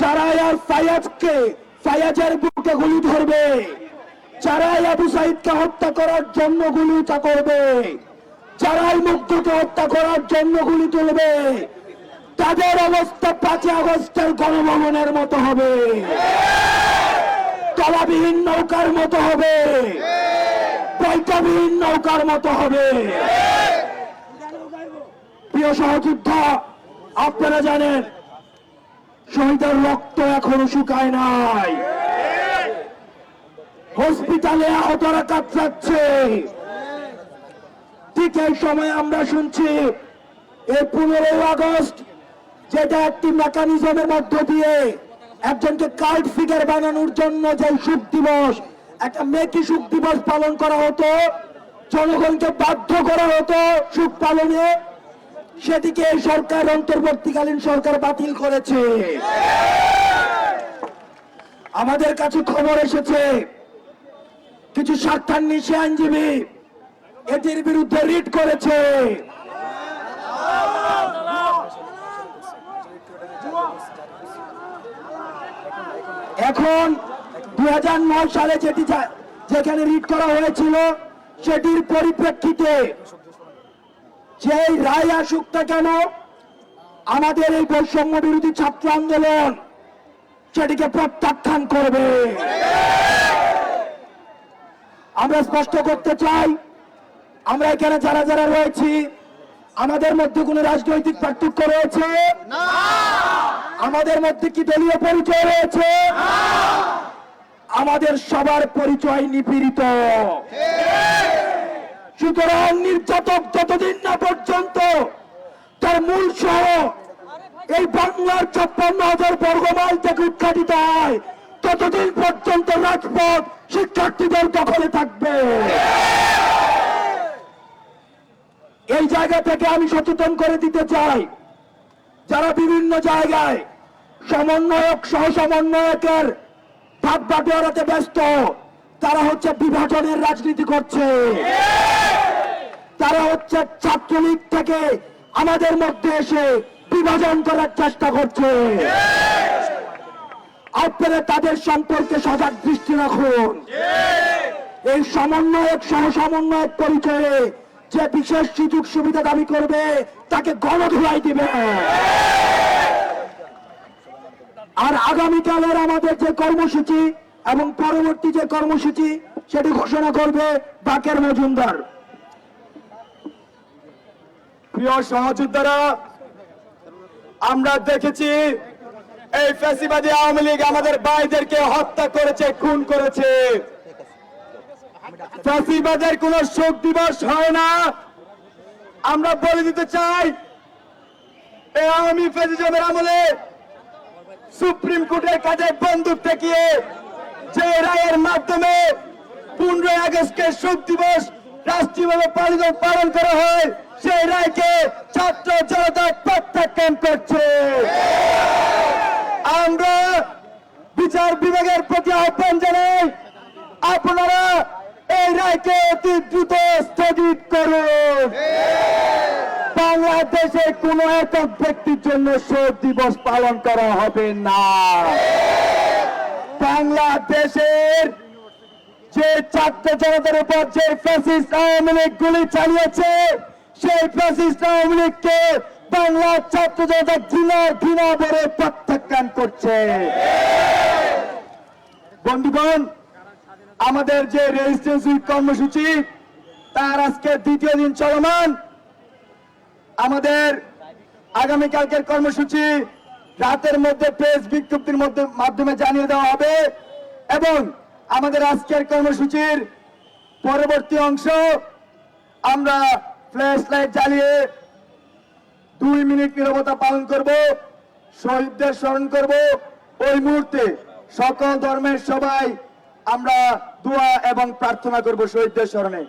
যারা আর ফায়াজকে ফায়াজের বুকে গুলি ধরবে। যারা আবু সাইদকে হত্যা করার জন্য গুলিটা করবে। হত্যা করার জন্য গুলি তুলবে। তাদের অবস্থা পাঁচই আগস্টের গণভবনের মতো হবে। তলাবিহীন নৌকার মতো হবে। পয়টাবিহীন নৌকার মতো হবে। প্রিয় সহযোদ্ধা, আপনারা জানেন শহীদের রক্ত এখনও শুকায় নাই। হসপিটালে আহতরা কাতরাচ্ছে। ঠিক এই সময় আমরা শুনছি, এই পনেরোই আগস্ট যেটা একটি মেকানিজমের মধ্য দিয়ে একজনকে কার্ড ফিগার বানানোর জন্য যে সুখ দিবস, একটা মেকি সুখ দিবস পালন করা হতো, জনগণকে বাধ্য করা হতো সুখ পালনে। সেটিকে সরকার অন্তর্বর্তীকালীন সরকার বাতিল করেছে। আমাদের কাছে খবর এসেছে, কিছু স্বার্থান্বেষী আইনজীবী এটির বিরুদ্ধে রিট করেছে। এখন দু হাজার নয় সালে যেটি যেখানে রিট করা হয়েছিল, সেটির পরিপ্রেক্ষিতে সেই রায় আসুক না কেন আমাদের এই বৈষম্য বিরোধী ছাত্র আন্দোলন সেটিকে প্রত্যাখ্যান করবে। আমরা স্পষ্ট করতে চাই আমরা এখানে যারা যারা রয়েছি আমাদের মধ্যে কোনো রাজনৈতিক পার্থক্য রয়েছে? আমাদের মধ্যে কি দলীয় পরিচয় রয়েছে? আমাদের সবার পরিচয় নিপীড়িত। সুতরাং নির্যাতক যতদিন না পর্যন্ত তার মূল শহর এই বাংলার ছাপ্পান্ন হাজার বর্গমাইল থেকে উৎখাটিত হয়, ততদিন পর্যন্ত রাজপথ শিক্ষার্থীদের দখলে থাকবে। এই জায়গা থেকে আমি সচেতন করে দিতে চাই, যারা বিভিন্ন জায়গায় সমন্বয়ক সহ সমন্বয়কের ভাগ বাটোয়ারাতে ব্যস্ত, তারা হচ্ছে বিভাজনের রাজনীতি করছে। তারা হচ্ছে ছাত্রলীগ থেকে আমাদের মধ্যে এসে বিভাজন করার চেষ্টা করছে। আপনারা তাদের সম্পর্কে সজাগ দৃষ্টি রাখুন। এই সমন্বয়ক সহ সমন্বয়ক পরিচয়ে যে বিশেষ সুযোগ সুবিধা দাবি করবে, তাকে গণধুলাই দিবে। আর আগামীকালের আমাদের যে কর্মসূচি এবং পরবর্তী যে কর্মসূচি, সেটি ঘোষণা করবে বাকের মজুমদার। প্রিয় সহযোদ্ধারা, আমরা দেখেছি এই ফ্যাসিবাদী আওয়ামী লীগ আমাদের ভাইদেরকে হত্যা করেছে, খুন করেছে। ফ্যাসিবাদের কোন শোক দিবস হয় না। আমরা বলে দিতে চাই, এই আওয়ামী ফ্যাসিজমের আমলে সুপ্রিম কোর্টের কাছে বন্দুক ঠেকিয়ে যে রায়ের মাধ্যমে পনেরোই আগস্টকে শোক দিবস রাষ্ট্রীয়ভাবে পালন করা হয়। সেই রায়কে ছাত্র জনতা প্রত্যাখ্যান করছে। আমরা বিচার বিভাগের প্রতি আহ্বান জানাই, আপনারা এই রায়কে অতি দ্রুত স্থগিত করুন। বাংলাদেশে কোন একক ব্যক্তির জন্য শোক দিবস পালন করা হবে না। বাংলাদেশের যে ছাত্র জনতার উপর যে ফ্যাসিস্ট আওয়ামী লীগ গুলি চালিয়েছে সেই ফ্যাসিস্ট আওয়ামী লীগকে বাংলা ছাত্র ঘৃণা ঘৃণা বলে প্রত্যাখ্যান করছে। বন্ধুগণ, আমাদের যে রেজিস্ট্রেন্স উইক কর্মসূচি, তার আজকে দ্বিতীয় দিন চলমান। আমাদের আগামীকালকের কর্মসূচি রাতের মধ্যে প্রেস বিজ্ঞপ্তির মধ্যে, মাধ্যমে জানিয়ে দেওয়া হবে এবং আমাদের আজকের কর্মসূচির পরবর্তী অংশ আমরা ফ্ল্যাশ লাইট জ্বালিয়ে দুই মিনিট নিরবতা পালন করব, শহীদদের স্মরণ করব। ওই মুহূর্তে সকল ধর্মের সবাই আমরা দোয়া এবং প্রার্থনা করব শহীদদের স্মরণে।